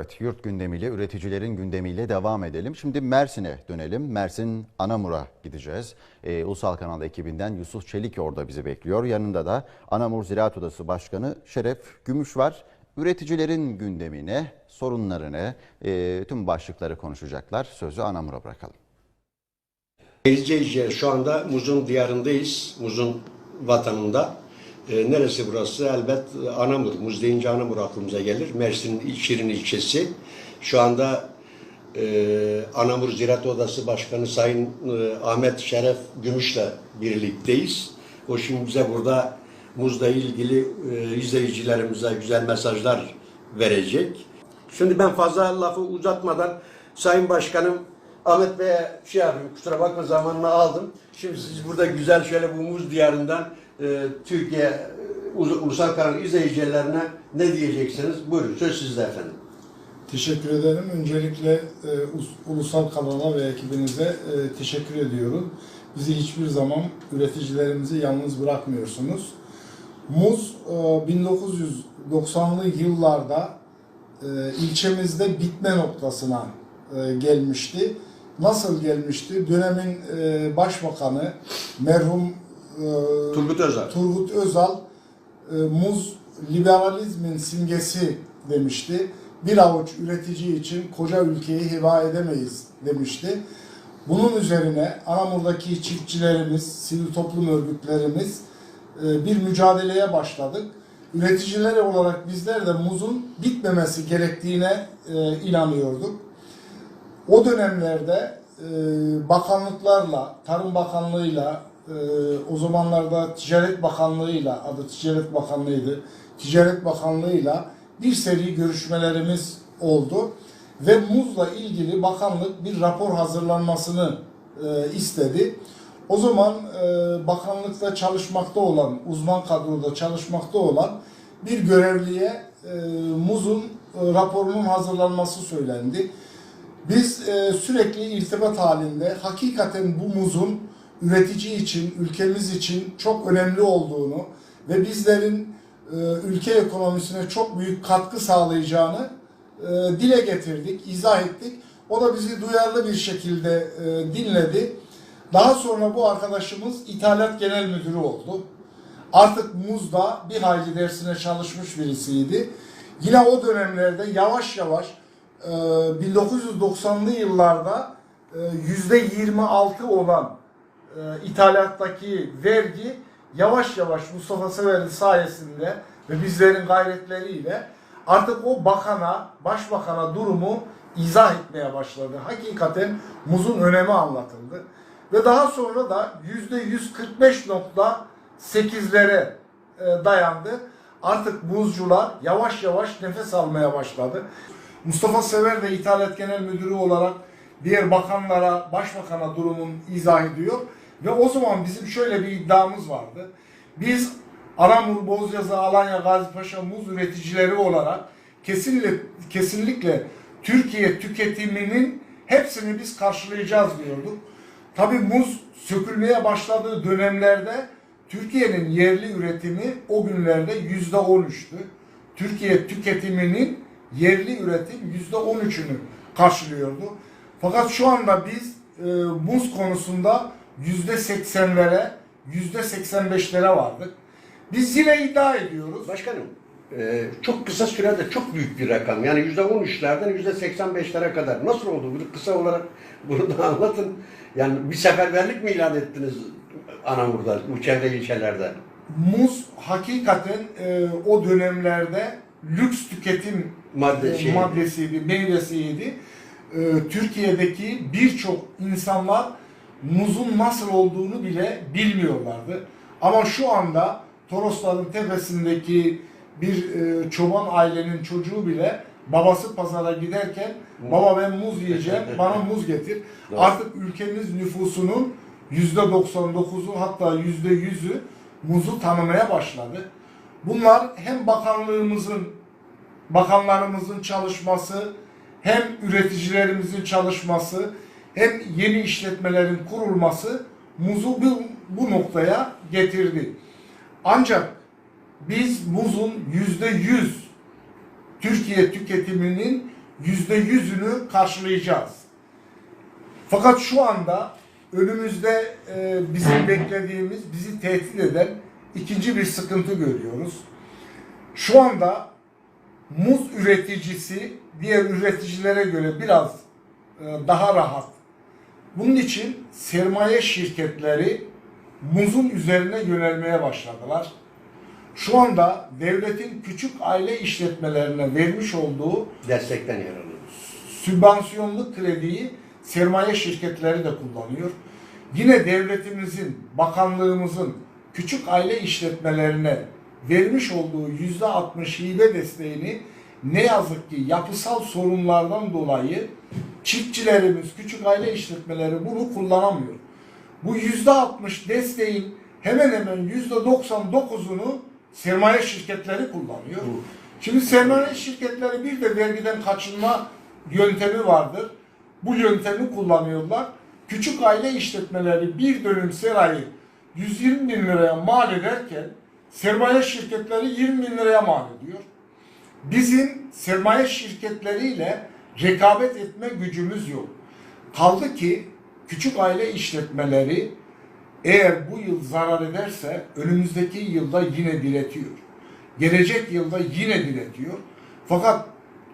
Evet, yurt gündemiyle, üreticilerin gündemiyle devam edelim. Şimdi Mersin'e dönelim. Mersin Anamur'a gideceğiz. Ee, Ulusal Kanal ekibinden Yusuf Çelik orada bizi bekliyor. Yanında da Anamur Ziraat Odası Başkanı Şeref Gümüş var. Üreticilerin gündemine, sorunlarını, e, tüm başlıkları konuşacaklar. Sözü Anamur'a bırakalım. İzleyiciler şu anda Muz'un diyarındayız. Muz'un vatanında. E, neresi burası? Elbet Anamur. Muz deyince Anamur aklımıza gelir. Mersin'in Şirin ilçesi. Şu anda e, Anamur Ziraat Odası Başkanı Sayın e, Ahmet Şeref Gümüş'le birlikteyiz. O şimdi bize burada Muz'la ilgili e, izleyicilerimize güzel mesajlar verecek. Şimdi ben fazla lafı uzatmadan Sayın Başkanım Ahmet Bey'e şey yapayım kusura bakma zamanını aldım. Şimdi siz burada güzel şöyle bu muz diyarından e, Türkiye e, Ulu- Ulusal Kanal izleyicilerine ne diyeceksiniz? Buyurun söz sizde efendim. Teşekkür ederim. Öncelikle e, us- Ulusal Kanal'a ve ekibinize e, teşekkür ediyorum. Bizi hiçbir zaman üreticilerimizi yalnız bırakmıyorsunuz. Muz e, 1990'lı yıllarda e, ilçemizde bitme noktasına e, gelmişti. Nasıl gelmişti? Dönemin e, başbakanı merhum e, Turgut Özal. Turgut Özal e, muz liberalizmin simgesi demişti. Bir avuç üretici için koca ülkeyi hiba edemeyiz demişti. Bunun üzerine Anamur'daki çiftçilerimiz, sivil toplum örgütlerimiz e, bir mücadeleye başladık. Üreticiler olarak bizler de muzun bitmemesi gerektiğine e, inanıyorduk. O dönemlerde e, bakanlıklarla, Tarım Bakanlığı'yla, e, o zamanlarda Ticaret Bakanlığı'yla, adı Ticaret Bakanlığı'ydı, Ticaret Bakanlığı'yla bir seri görüşmelerimiz oldu. Ve muzla ilgili bakanlık bir rapor hazırlanmasını e, istedi. O zaman e, bakanlıkta çalışmakta olan, uzman kadroda çalışmakta olan bir görevliye e, muzun e, raporunun hazırlanması söylendi. Biz e, sürekli irtibat halinde hakikaten bu muzun üretici için, ülkemiz için çok önemli olduğunu ve bizlerin e, ülke ekonomisine çok büyük katkı sağlayacağını e, dile getirdik, izah ettik. O da bizi duyarlı bir şekilde e, dinledi. Daha sonra bu arkadaşımız İthalat Genel Müdürü oldu. Artık Muz'da bir hayli dersine çalışmış birisiydi. Yine o dönemlerde yavaş yavaş e, 1990'lı yıllarda e, yüzde 26 olan e, ithalattaki vergi yavaş yavaş Mustafa Sever'in sayesinde ve bizlerin gayretleriyle artık o bakana, başbakana durumu izah etmeye başladı. Hakikaten muzun önemi anlatıldı. Ve daha sonra da yüzde 145.8'lere e, dayandı. Artık muzcular yavaş yavaş nefes almaya başladı. Mustafa Sever de İthalat Genel Müdürü olarak diğer bakanlara, başbakana durumun izah ediyor. Ve o zaman bizim şöyle bir iddiamız vardı. Biz Aramur, Bozyazı, Alanya, Gazipaşa muz üreticileri olarak kesinlikle, kesinlikle Türkiye tüketiminin hepsini biz karşılayacağız diyorduk. Tabii muz sökülmeye başladığı dönemlerde Türkiye'nin yerli üretimi o günlerde yüzde on üçtü. Türkiye tüketiminin yerli üretim yüzde on üçünü karşılıyordu. Fakat şu anda biz e, muz konusunda yüzde seksenlere, yüzde seksen beşlere vardık. Biz yine iddia ediyoruz. Başkanım e, çok kısa sürede çok büyük bir rakam. Yani yüzde on üçlerden yüzde seksen beşlere kadar. Nasıl oldu? Bunu kısa olarak bunu da anlatın. Yani bir seferberlik mi ilan ettiniz Anamur'da, bu çevre ilçelerde? Muz hakikaten e, o dönemlerde lüks tüketim Madde e, şey. maddesiydi, meyvesiydi. E, Türkiye'deki birçok insanlar muzun nasıl olduğunu bile bilmiyorlardı. Ama şu anda Torosların tepesindeki bir e, çoban ailenin çocuğu bile babası pazara giderken baba ben muz yiyeceğim bana muz getir. Doğru. Artık ülkemiz nüfusunun %99'u hatta %100'ü muzu tanımaya başladı. Bunlar hem bakanlığımızın, bakanlarımızın çalışması, hem üreticilerimizin çalışması, hem yeni işletmelerin kurulması muzu bu, bu noktaya getirdi. Ancak biz muzun yüzde yüz Türkiye tüketiminin yüzde yüzünü karşılayacağız. Fakat şu anda önümüzde e, bizim beklediğimiz, bizi tehdit eden ikinci bir sıkıntı görüyoruz. Şu anda muz üreticisi diğer üreticilere göre biraz e, daha rahat. Bunun için sermaye şirketleri muzun üzerine yönelmeye başladılar. Şu anda devletin küçük aile işletmelerine vermiş olduğu Destekten yararlanıyoruz. sübvansiyonlu krediyi sermaye şirketleri de kullanıyor. Yine devletimizin, bakanlığımızın küçük aile işletmelerine vermiş olduğu yüzde 60 hibe desteğini ne yazık ki yapısal sorunlardan dolayı çiftçilerimiz, küçük aile işletmeleri bunu kullanamıyor. Bu yüzde 60 desteğin hemen hemen yüzde 99'unu sermaye şirketleri kullanıyor. Şimdi sermaye şirketleri bir de vergiden kaçınma yöntemi vardır. Bu yöntemi kullanıyorlar. Küçük aile işletmeleri bir dönüm serayı 120 bin liraya mal ederken sermaye şirketleri 20 bin liraya mal ediyor. Bizim sermaye şirketleriyle rekabet etme gücümüz yok. Kaldı ki küçük aile işletmeleri eğer bu yıl zarar ederse önümüzdeki yılda yine diretiyor. Gelecek yılda yine diretiyor. Fakat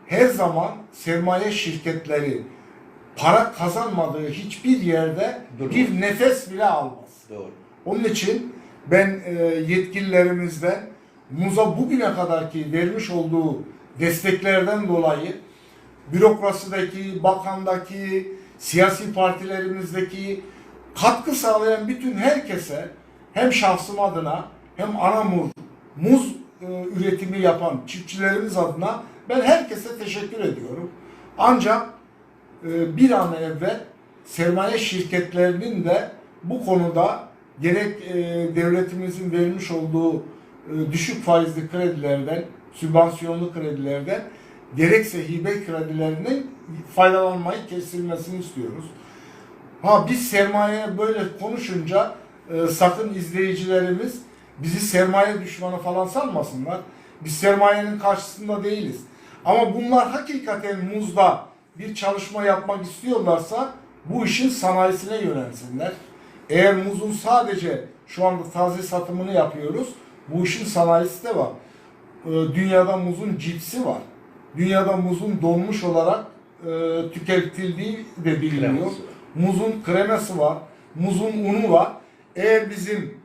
her zaman sermaye şirketleri para kazanmadığı hiçbir yerde Durmaz. bir nefes bile almaz. Doğru. Onun için ben e, yetkililerimizden Muz'a bugüne kadarki vermiş olduğu desteklerden dolayı bürokrasideki, bakandaki, siyasi partilerimizdeki katkı sağlayan bütün herkese hem şahsım adına hem Anamur muz e, üretimi yapan çiftçilerimiz adına ben herkese teşekkür ediyorum. Ancak e, bir an evvel sermaye şirketlerinin de bu konuda gerek e, devletimizin vermiş olduğu düşük faizli kredilerden, sübvansiyonlu kredilerden gerekse hibe kredilerinin faydalanmayı kesilmesini istiyoruz. Ha biz sermaye böyle konuşunca e, sakın izleyicilerimiz bizi sermaye düşmanı falan sanmasınlar. Biz sermayenin karşısında değiliz. Ama bunlar hakikaten muzda bir çalışma yapmak istiyorlarsa bu işin sanayisine yönelsinler. Eğer muzun sadece şu anda taze satımını yapıyoruz, bu işin sanayisi de var. Ee, Dünyada muzun cipsi var. Dünyada muzun donmuş olarak e, tüketildiği de biliniyor. Kreması. Muzun kreması var, muzun unu var. Eğer bizim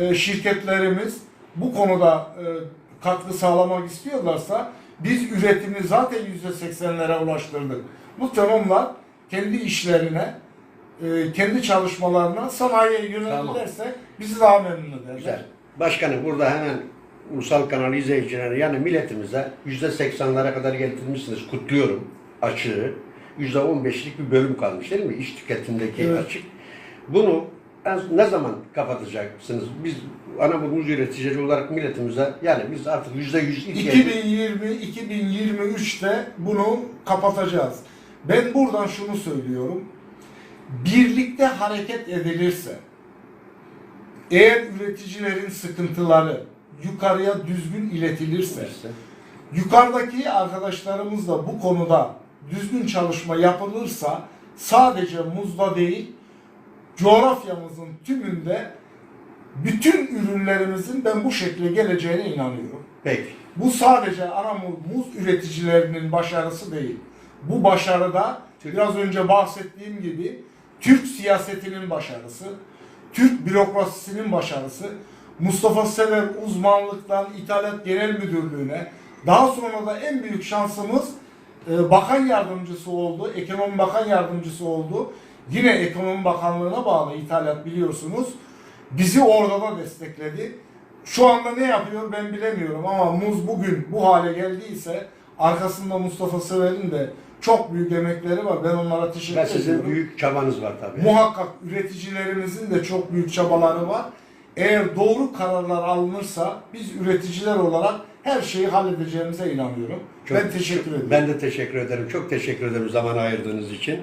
e, şirketlerimiz bu konuda e, katkı sağlamak istiyorlarsa biz üretimi zaten yüzde seksenlere ulaştırdık. Bu onlar kendi işlerine, e, kendi çalışmalarına sanayiye yönelirlerse bizi daha memnun ederler. Güzel. Başkanım burada hemen ulusal kanal izleyicileri yani milletimize yüzde seksenlere kadar getirmişsiniz. Kutluyorum açığı. Yüzde on beşlik bir bölüm kalmış değil mi? İş tüketimdeki Evet. açık. Bunu ne zaman kapatacaksınız? Biz ana muz üreticileri olarak milletimize yani biz artık yüzde yüz ihtiyaç- 2020-2023'te bunu kapatacağız. Ben buradan şunu söylüyorum. Birlikte hareket edilirse, eğer üreticilerin sıkıntıları yukarıya düzgün iletilirse, yukarıdaki arkadaşlarımız da bu konuda düzgün çalışma yapılırsa sadece muzda değil, coğrafyamızın tümünde bütün ürünlerimizin ben bu şekilde geleceğine inanıyorum. Peki. Bu sadece Anamur muz üreticilerinin başarısı değil. Bu başarıda biraz önce bahsettiğim gibi Türk siyasetinin başarısı, Türk bürokrasisinin başarısı, Mustafa Sever uzmanlıktan İthalat Genel Müdürlüğü'ne, daha sonra da en büyük şansımız e, bakan yardımcısı oldu, ekonomi bakan yardımcısı oldu. Yine ekonomi bakanlığına bağlı ithalat biliyorsunuz. Bizi orada da destekledi. Şu anda ne yapıyor ben bilemiyorum ama muz bugün bu hale geldiyse arkasında Mustafa Sever'in de çok büyük emekleri var. Ben onlara teşekkür Ve sizin ediyorum. büyük çabanız var tabii. Muhakkak üreticilerimizin de çok büyük çabaları var. Eğer doğru kararlar alınırsa biz üreticiler olarak her şeyi halledeceğimize inanıyorum. Çok- ben teşekkür çok- ederim. Ben de teşekkür ederim. Çok teşekkür ederim zaman ayırdığınız için.